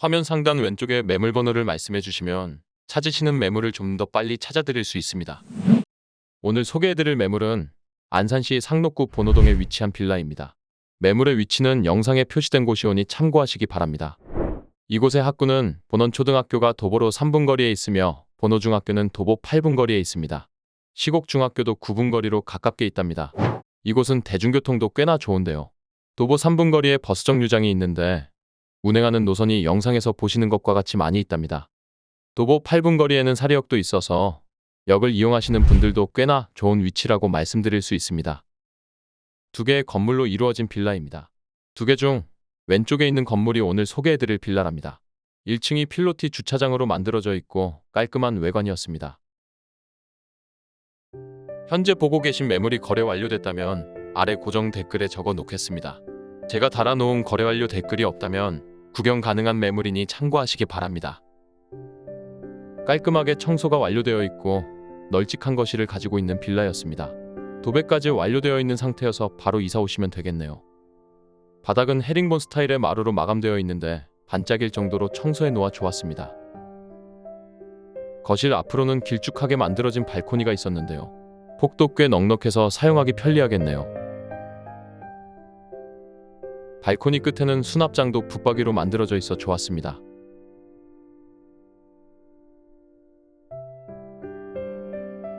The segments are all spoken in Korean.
화면 상단 왼쪽에 매물 번호를 말씀해 주시면 찾으시는 매물을 좀 더 빨리 찾아드릴 수 있습니다. 오늘 소개해드릴 매물은 안산시 상록구 본호동에 위치한 빌라입니다. 매물의 위치는 영상에 표시된 곳이오니 참고하시기 바랍니다. 이곳의 학구는 본원초등학교가 도보로 3분 거리에 있으며 본호중학교는 도보 8분 거리에 있습니다. 시곡중학교도 9분 거리로 가깝게 있답니다. 이곳은 대중교통도 꽤나 좋은데요. 도보 3분 거리에 버스 정류장이 있는데 운행하는 노선이 영상에서 보시는 것과 같이 많이 있답니다. 도보 8분 거리에는 사리역도 있어서 역을 이용하시는 분들도 꽤나 좋은 위치라고 말씀드릴 수 있습니다. 두 개의 건물로 이루어진 빌라입니다. 두 개 중 왼쪽에 있는 건물이 오늘 소개해드릴 빌라랍니다. 1층이 필로티 주차장으로 만들어져 있고 깔끔한 외관이었습니다. 현재 보고 계신 매물이 거래 완료됐다면 아래 고정 댓글에 적어 놓겠습니다. 제가 달아놓은 거래 완료 댓글이 없다면 구경 가능한 매물이니 참고하시기 바랍니다. 깔끔하게 청소가 완료되어 있고 널찍한 거실을 가지고 있는 빌라였습니다. 도배까지 완료되어 있는 상태여서 바로 이사 오시면 되겠네요. 바닥은 헤링본 스타일의 마루로 마감되어 있는데 반짝일 정도로 청소해 놓아 좋았습니다. 거실 앞으로는 길쭉하게 만들어진 발코니가 있었는데요. 폭도 꽤 넉넉해서 사용하기 편리하겠네요. 발코니 끝에는 수납장도 붙박이로 만들어져 있어 좋았습니다.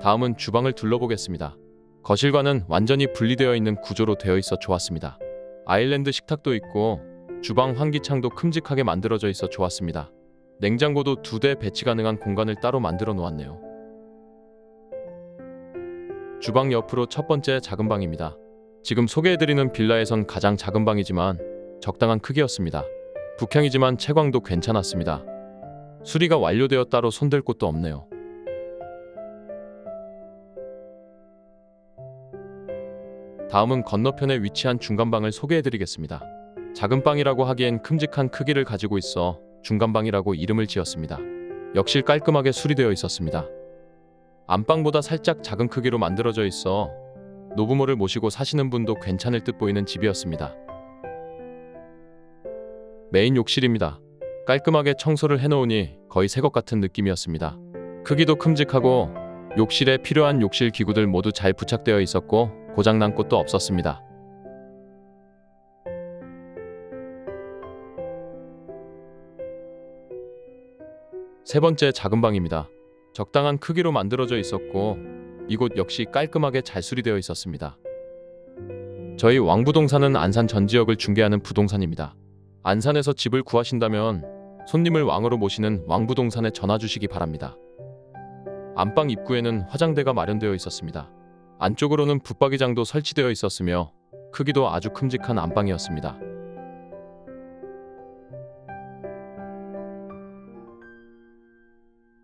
다음은 주방을 둘러보겠습니다. 거실과는 완전히 분리되어 있는 구조로 되어 있어 좋았습니다. 아일랜드 식탁도 있고 주방 환기창도 큼직하게 만들어져 있어 좋았습니다. 냉장고도 두 대 배치 가능한 공간을 따로 만들어 놓았네요. 주방 옆으로 첫 번째 작은 방입니다. 지금 소개해드리는 빌라에선 가장 작은 방이지만 적당한 크기였습니다. 북향이지만 채광도 괜찮았습니다. 수리가 완료되어 따로 손댈 곳도 없네요. 다음은 건너편에 위치한 중간방을 소개해드리겠습니다. 작은 방이라고 하기엔 큼직한 크기를 가지고 있어 중간방이라고 이름을 지었습니다. 역시 깔끔하게 수리되어 있었습니다. 안방보다 살짝 작은 크기로 만들어져 있어 노부모를 모시고 사시는 분도 괜찮을 듯 보이는 집이었습니다. 메인 욕실입니다. 깔끔하게 청소를 해놓으니 거의 새 것 같은 느낌이었습니다. 크기도 큼직하고 욕실에 필요한 욕실 기구들 모두 잘 부착되어 있었고 고장난 곳도 없었습니다. 세 번째 작은 방입니다. 적당한 크기로 만들어져 있었고 이곳 역시 깔끔하게 잘 수리되어 있었습니다. 저희 왕부동산은 안산 전 지역을 중개하는 부동산입니다. 안산에서 집을 구하신다면 손님을 왕으로 모시는 왕부동산에 전화 주시기 바랍니다. 안방 입구에는 화장대가 마련되어 있었습니다. 안쪽으로는 붙박이장도 설치되어 있었으며 크기도 아주 큼직한 안방이었습니다.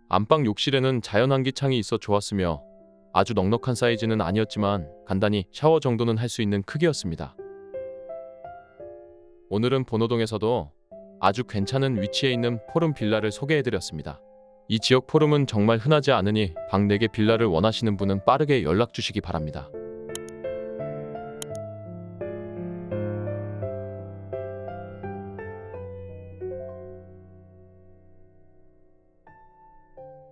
안방 욕실에는 자연환기창이 있어 좋았으며 아주 넉넉한 사이즈는 아니었지만 간단히 샤워 정도는 할 수 있는 크기였습니다. 오늘은 본호동에서도 아주 괜찮은 위치에 있는 포름 빌라를 소개해드렸습니다. 이 지역 포름은 정말 흔하지 않으니 방 4개 빌라를 원하시는 분은 빠르게 연락 주시기 바랍니다.